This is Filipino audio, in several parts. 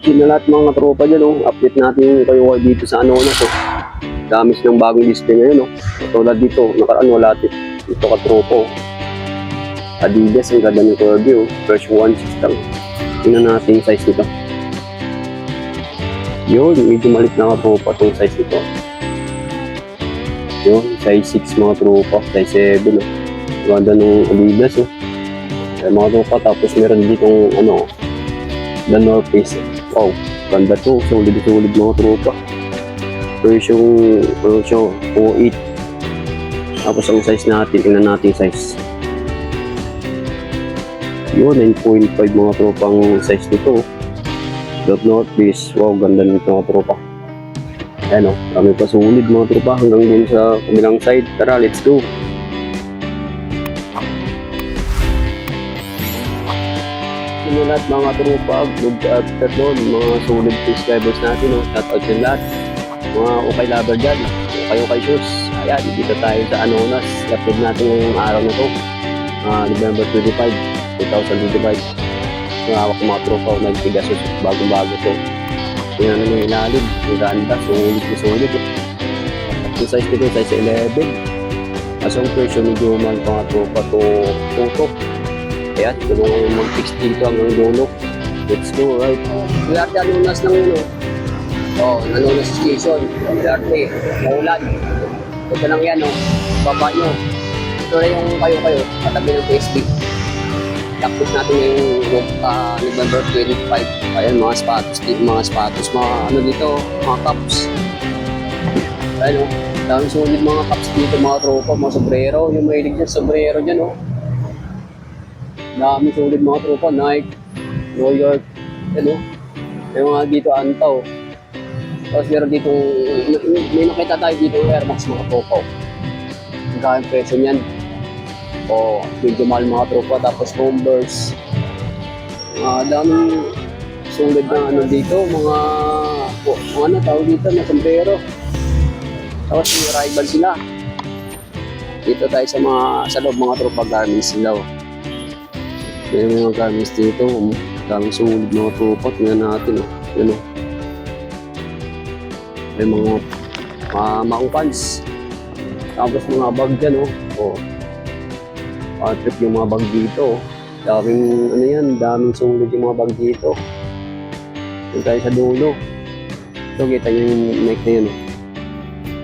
Yun na lahat mga tropa dyan, oh. Update natin kayo dito sa ano na to. Dami ng bagong display ngayon, oh. Tulad dito, nakaraan wala dito. Dito ka tropa, oh. Adidas, ang ganda ng Kirby, oh. Version 1.6 lang. Tingnan natin yung size nito. Yun, medyo malit na ka tropa itong size nito. Yun, size 6 mga tropa, size 7, oh. Ganda ng Adidas, oh. Ay, mga tropa, tapos meron ditong, ano, The North Face. Wow, ganda to. Solid, solid mga tropa. Version, ano siya, 08. Tapos ang size natin, tingnan natin size. Yun, 9.5 mga tropang size nito. Dot North Face. Wow, ganda nito mga tropa. Ayan o, kami pa solid mga tropa hanggang dun sa kabilang side. Tara, let's go. Sino lahat mga tropa, good afternoon, mga solid subscribers natin, no? shout out din lahat. Mga okay lover dyan, okay okay shoes. Ayan, dito tayo sa Anonas. Upload natin ngayong araw na to. Ah, November 25, 2025. Yung hawak mga tropa, nagtigas sus, bagong-bago to. Tingnan nyo yung ilalim, yung ganda, solid na solid. Yung size nito, size 11. Kaso ang presyo medyo man mga tropa to, tutok. Kaya tulungan yung mag-fix dito hanggang dulo. Let's go, right? Kaya nanunas ng yun, oh. Oh, nanunas station. Dati, maulan. Ito lang yan, oh. Baba nyo. Ito na yung kayo-kayo, katabi ng Facebook. Laptop natin ngayong uh, November 25. Ayan, mga sapatos dito, mga sapatos, mga ano dito, mga cups. Ayan, oh. Dami sulit mga cups dito, mga tropa, mga sombrero. Yung mahilig dyan, sombrero dyan, oh. Dami sulit mga tropa, Nike, New York, ano, may mga dito antaw. Tapos meron dito, may nakita tayo dito Air Max mga tropa. Ang kaya presyo niyan. O, medyo mahal mga tropa. Tapos Converse. Mga daming sulit na ano dito, mga, o, mga ano tawag dito, na sombrero. Tapos may rival sila. Dito tayo sa mga, sa loob mga tropa garments sila. oh. May mga garments dito, um, daming sulit mga tropa. Tingnan natin, oh. Yan, oh. May mga uh, maong pants. Tapos mga bag dyan, oh. oh. trip yung mga bag dito, oh. Daming, ano yan, daming sulit yung mga bag dito. Doon tayo sa dulo. Ito, kita nyo yung Nike na yun, oh.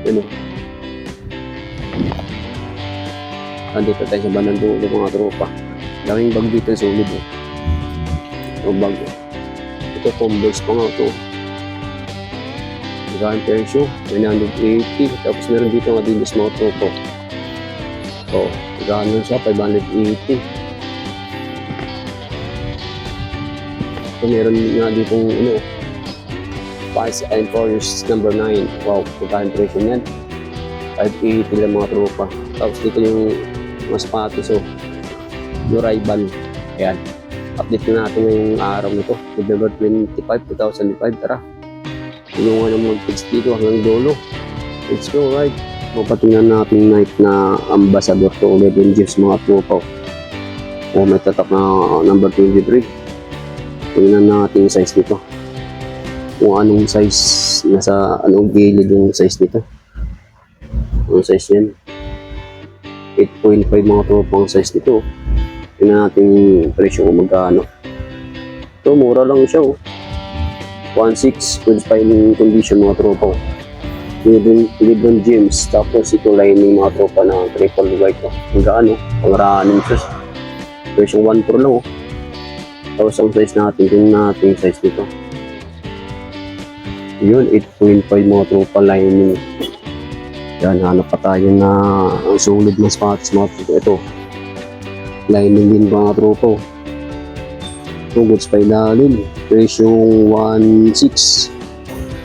Yan, oh. Andito tayo sa bandang dulo, mga tropa. Daming bag dito sulit, eh. Ito bag, oh. Ito, Converse pa nga ito. Magkano presyo? 980. Tapos meron dito nga din mga tropo. So, magkano siya? 580. So, meron nga dito ano, Spice and Forest number 9. Wow, magkano presyo niyan? 580 lang mga tropa. Tapos dito yung mga sapatos. So, yung rival. Ayan. Update na natin yung araw nito. November 25, 2005. Tara. Tulungan ng mag-fix dito hanggang dulo. Let's go, right? Mapatingnan natin night na ambassador to Lebron James mga tropa. O may tatak na number 23. Tingnan natin yung size nito. Kung anong size, nasa anong gilid yung size nito. Anong size yan? 8.5 mga tropa ang size nito. Tingnan natin yung presyo kung magkano. Ito, mura lang siya oh. 1.6 good fine condition mga tropa. Lebron, Lebron James. Tapos ito lining mga tropa na triple white. Oh. Ang gaano. Pang running shoes. Version 1 Pro lang. Oh. Tapos ang size natin. Tingnan natin yung size nito. Yun, 8.5 mga tropa lining. Yan, hanap pa tayo na ang solid na spots mga tropa. Ito. Lining din mga tropa. oh. Ito, goods pa ilalim. Presyo 1.6.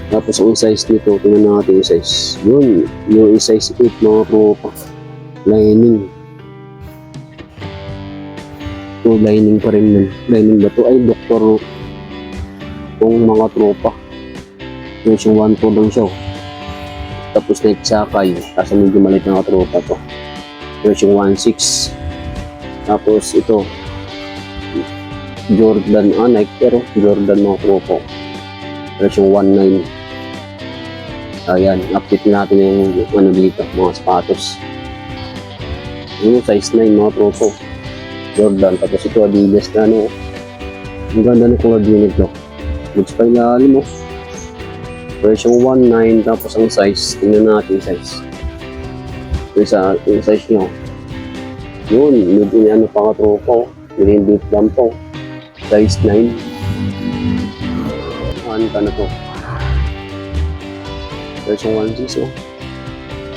Tapos ang size nito, tingnan natin yung size. Yun, yung size 8 mga tropa. Lining. Ito, lining pa rin nun. Lining ba to? Ay, doktor kung mga tropa. Presyo 1 po lang siya. oh. Tapos Nike Sakay. Kasi medyo maliit na tropa to. Presyo 1.6. Tapos ito, Jordan, ah, Nike pero Jordan mga tropa. version 1.9. Ayan, update natin yung ano dito, mga sapatos. Yung size 9 mga tropo. Jordan, tapos ito Adidas na ano. Ang ganda ng coordinate nito. Goods pa ilalim mo. Version 1.9, tapos ang size, tingnan natin size. Yung, sa, yung size nyo. Yun, in ano pa ka tropo. Pinindit lang po. Size 9. Ano ka na to? Version 1.6 oh.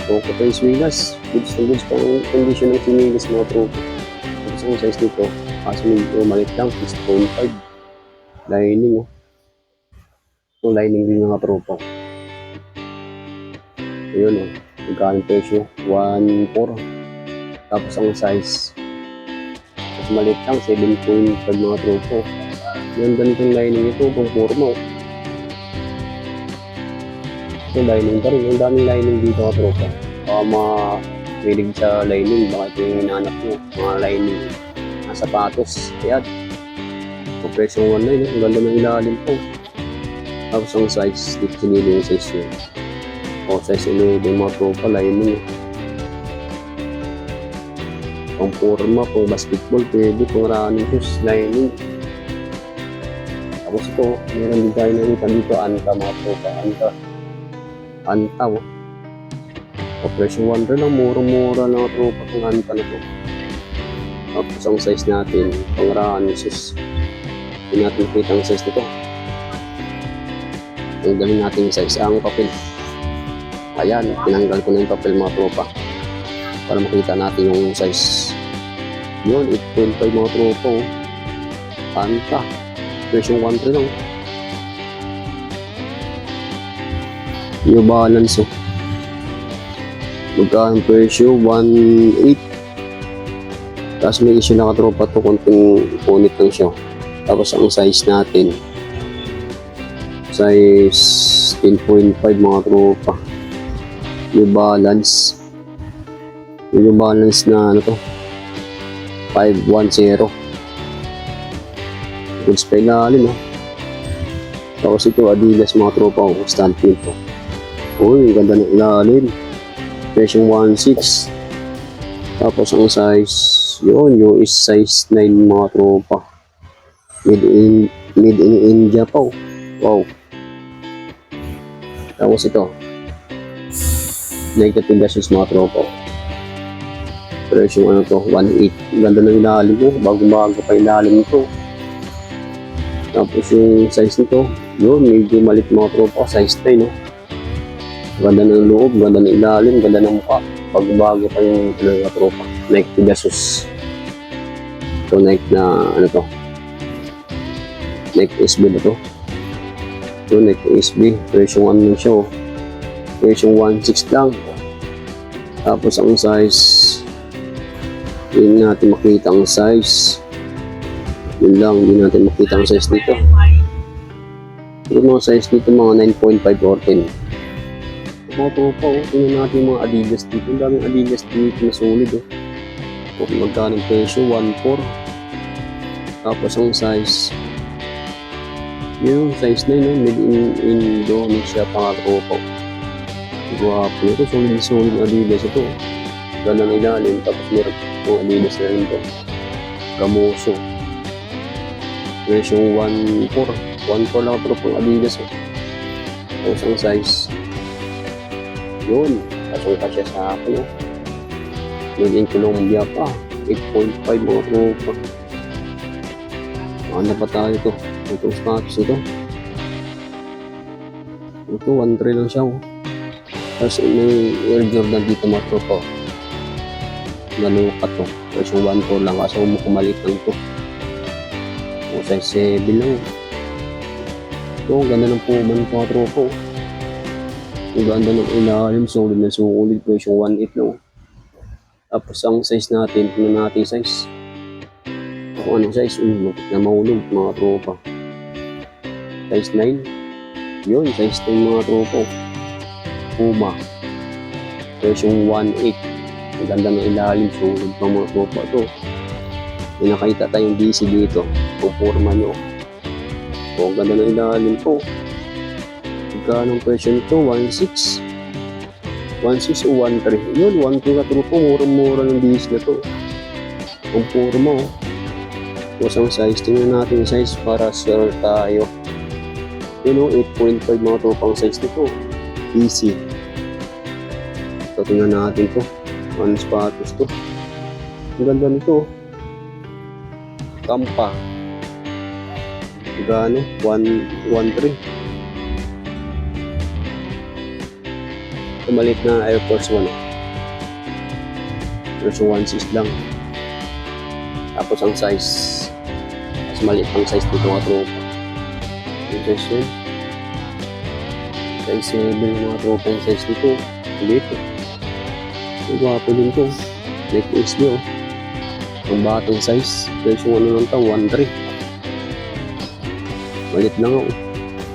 Okay pa yung Swigas. Goods na goods pa condition ng Swigas mga tropa. Tapos ang size nito, kaso medyo malit lang, 6.5. Lining oh. So lining din mga tropa. Ayun oh. Magkano presyo? 1.4. Tapos ang size, mas maliit lang, 7.5 mga tropa. Ganda nitong lining ito, pang forma oh. So lining pa rin. Ang daming lining dito ka tropa. Baka mahilig sa lining. Baka ito yung hinahanap mo. Mga lining na sapatos. Ayan. Ang presyo ng 1.9. eh. Ang ganda ng ilalim po. Tapos ang size. Dito sinili yung size yun. O size 11 mga tropa. Lining. Eh. Pang basketball, pwede, pang running shoes, lining. Tapos ito, meron din tayo nakita dito, anta mga tropa, anta. Antaw. Operation Wonder lang, mura-mura lang ang tropa ng anta na to. Tapos ang size natin, pang running shoes. Hindi natin makita ang size nito. Tanggalin natin yung size ang papel. Ayan, tinanggal ko na yung papel mga tropa. Para makita natin yung size. Yun, 8.5 mga tropa. Oh. Anta. Version 1 lang. Yung balance oh. Magkano presyo? 1.8 Tapos may issue na katropa to konting punit lang siya. Tapos ang size natin size 10.5 mga tropa. Yung balance yung balance na ano to 510 Goods pa ilalim oh. Tapos ito Adidas mga tropa ko, stand pin to. Uy, ganda ng ilalim. Version 1.6. Tapos ang size, yun, yung is size 9 mga tropa. Made in, made in India pa oh. Wow. Tapos ito. Negative gases mga tropa. Version ano to, 1.8. Ang ganda ng ilalim mo, bago-bago pa ilalim nito. Tapos yung size nito, yun, medyo malit mga tropa, size 9, no? Ganda ng loob, ganda ng ilalim, ganda ng mukha. Bago-bago pa yung ano, mga tropa. Nike Pegasus. Ito Nike na, ano to? Nike SB na to. Ito Nike SB, version 1 lang siya, oh. Version 1.6 lang. Tapos ang size, yun natin makita ang size. Yun lang, hindi natin makita ang size dito. Yung mga size dito, mga 9.5 or 10. Mga tropa, oh. Tingnan natin yung mga Adidas dito. Ang daming Adidas dito na solid, oh. Kung magkano ang presyo, 1.4. Tapos ang size, yung size na yun, oh. made in Indonesia pa nga tropa. Guwapo nito, solid solid na Adidas ito. oh. Ganda ng ilalim, tapos meron yung Adidas na rin ito. Gamoso. Version 1.4. 1.4 lang ito Adidas. Oh. Tapos ang size. Yun. Kasong kasya sa akin. Oh. Made in Colombia pa. 8.5 mga tropa. Ano pa tayo ito? Itong status ito. Ito, 1.3 lang siya. Oh. Tapos may Air Jordan dito mga tropa. Ganun ka to. Version 1.4 lang. Kaso kumalik lang to. O size 7 lang. Ito, ang ganda ng puman mga tropa. oh. Ang ganda ng ilalim. Solid na solid. Version 1.8 lang. Tapos ang size natin. Tingnan natin yung size. Kung anong size. Um, na mahulog mga tropa. Size 9. Yun, size 9 mga tropa. Puma. Version 1.8. Ang ganda ng ilalim. Solid pa mga tropa to. May nakita tayong DC dito. Kung forma nyo. O, ang ganda ng ilalim po. Magkano ang presyo nito? 1.6. 1.6 o 1.3. Yun, 1.2 na trupo. Murang-mura ng bihis na to. Ang puro mo. oh. Tapos ang size, tingnan natin size para sure tayo. Yun o, 8.5 mga tropang size nito. Easy. So, tingnan natin to. Ano sapatos to. Ang ganda nito. Kampa. Gano? 1.3. Tumalit na Air Force 1. Version 1.6 lang. Tapos ang size, mas maliit ang size dito mga tropa. Yung size yun. Size 7 yung mga tropa yung size dito. Dito. Ang gwapo din to. Like XD oh. Ang batang size. Yung ano lang to, 1.3. Malit lang ako.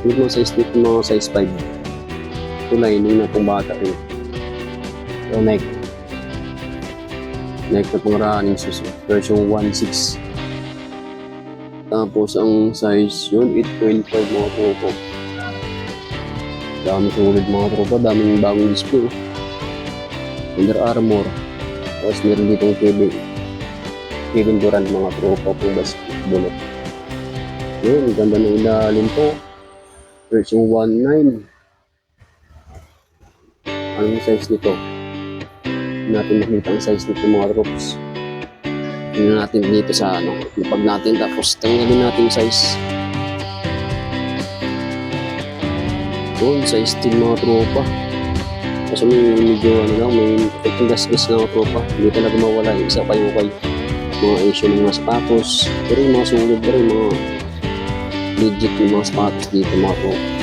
Yung mga size dito, mga size 5. Ito lining na itong bata rin. So, Nike. Nike na pang running shoes. Version 1.6. Tapos ang size yun, 8.5 mga tropa. Dami sulit mga tropa, daming bagong display. Under Armour. Tapos meron ditong Kevin. Kevin Durant mga tropa pong basketball. Yun, ganda ng ilalim to. Version 1.9. Anong size nito? Natin makita ang size nito mga troops. Tingnan natin dito sa ano, lapag natin tapos tingnan din natin yung size. Yun, size din mga tropa. Kasi may medyo ano lang, may itong gas-gas na mga tropa. Hindi talaga mawala yung isa kayo kay mga issue ng mga sapatos. Pero yung mga sulod pa rin, mga legit yung mga sapatos dito mga tropa.